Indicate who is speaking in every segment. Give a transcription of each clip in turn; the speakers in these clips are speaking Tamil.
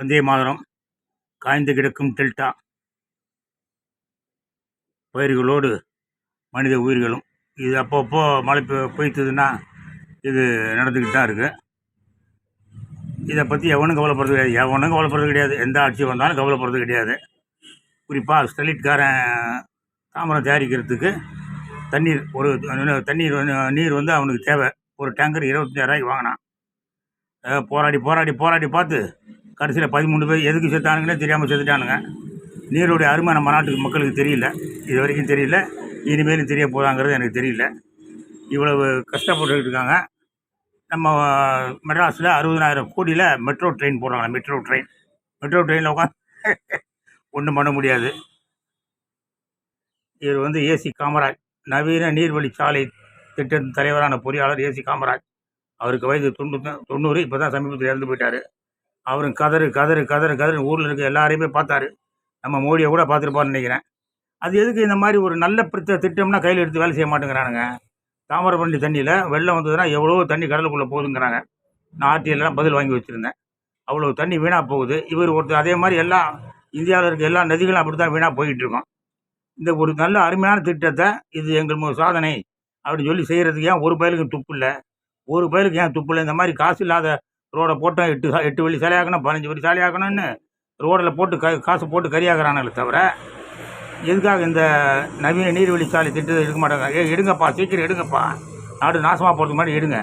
Speaker 1: வந்தே மாதரம். காய்ந்து கிடக்கும் டெல்டா. பயிர்களோடு மனித உயிர்களும். இது அப்பப்போ மழை பெ பெய்த்துதுன்னா இது நடந்துக்கிட்டு தான் இருக்குது இதை பற்றி எவனும் கவலைப்படுறது கிடையாது. எவனும் கவலைப்படுறது கிடையாது. எந்த ஆட்சி வந்தாலும் கவலைப்படுறது கிடையாது. குறிப்பாக ஸ்டெலிட்காரன் தாமரம் தயாரிக்கிறதுக்கு தண்ணீர் ஒரு தண்ணீர் வந்து நீர் வந்து அவனுக்கு தேவை. ஒரு டேங்கர் இருபத்தஞ்சாயிரரூவாய்க்கு வாங்கினான். போராடி போராடி போராடி பார்த்து கடைசியில் பதிமூணு பேர் எதுக்கு செத்தானுங்கன்னே தெரியாமல் செத்துட்டானுங்க. நீருடைய அருமை நம்ம நாட்டுக்கு மக்களுக்கு தெரியல. இது வரைக்கும் தெரியல. இனிமேலும் தெரிய போதாங்கிறது எனக்கு தெரியல. இவ்வளவு கஷ்டப்பட்டுக்கிட்டு இருக்காங்க. நம்ம மெட்ராஸில் அறுபதனாயிரம் கோடியில் மெட்ரோ ட்ரெயின் போடுறாங்க. Metro train. மெட்ரோ ட்ரெயினில் உட்காந்து ஒன்றும் பண்ண முடியாது. இவர் வந்து ஏசி காமராஜ். நவீன நீர்வழிச்சாலை திட்டத்தின் தலைவரான பொறியாளர் ஏசி காமராஜ். அவருக்கு வயது தொண்ணூறு தொண்ணூறு இப்போ தான் சமீபத்தில் இறந்து போயிட்டார். அவரும் கதறு கதறு கதறு கதறு ஊரில் இருக்க எல்லாரையுமே பார்த்தாரு. நம்ம மோடியை கூட பார்த்துருப்பாருன்னு நினைக்கிறேன். அது எதுக்கு இந்த மாதிரி ஒரு நல்ல பிரச்ச திட்டம்னா கையில் எடுத்து வேலை செய்ய மாட்டேங்கிறானுங்க? தாமிரபரணி தண்ணியில் வெள்ளம் வந்ததுன்னா எவ்வளோ தண்ணி கடலுக்குள்ளே போகுதுங்கிறாங்க. நான் ஆர்டிஎல்லாம் பதில் வாங்கி வச்சுருந்தேன். அவ்வளோ தண்ணி வீணாக போகுது. இவர் ஒருத்தர் அதே மாதிரி எல்லா இந்தியாவில் இருக்க எல்லா நதிகளும் அப்படி தான் வீணாக போய்கிட்டு இருக்கோம். இந்த ஒரு நல்ல அருமையான திட்டத்தை இது எங்கள் சாதனை அப்படின்னு சொல்லி செய்கிறதுக்கு ஏன் ஒரு பயலுக்கு துப்பு இல்லை? ஒரு பயலுக்கு ஏன் துப்பு இல்லை? இந்த மாதிரி காசு இல்லாத ரோடை போட்டு எட்டு எட்டு வழி சாலையாக்கணும் பதினஞ்சு வழி சாலையாக்கணும்னு ரோடில் போட்டு க காசு போட்டு கரியாக்குறானுங்களே தவிர எதுக்காக இந்த நவீன நீர்வழி சாலை திட்டத்தை எடுக்க மாட்டாங்க? ஏ எடுங்கப்பா சீக்கிரம் எடுங்கப்பா. நாடு நாசமாக போகிறதுக்கு மாதிரி எடுங்க.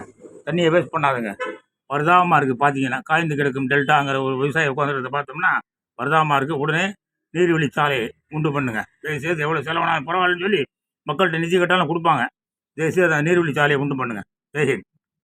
Speaker 1: தண்ணியை வேஸ்ட் பண்ணாதுங்க. பரிதாபமாக இருக்குது பார்த்தீங்கன்னா காய்ந்து கிடக்கும் டெல்டாங்கிற ஒரு விவசாயி உட்காந்துருக்கிறத பார்த்தோம்னா பரிதாபமாக இருக்குது உடனே நீர்வழி சாலையை உண்டு பண்ணுங்க. சேர்த்து எவ்வளோ செலவானாலும் பரவாயில்லன்னு சொல்லி மக்கள்கிட்ட நிதி கட்டாலும் கொடுப்பாங்க. தேசிய அந்த நீர்வழி சாலையை உண்டு பண்ணுங்கள் ஜெய்ஹிந்த்.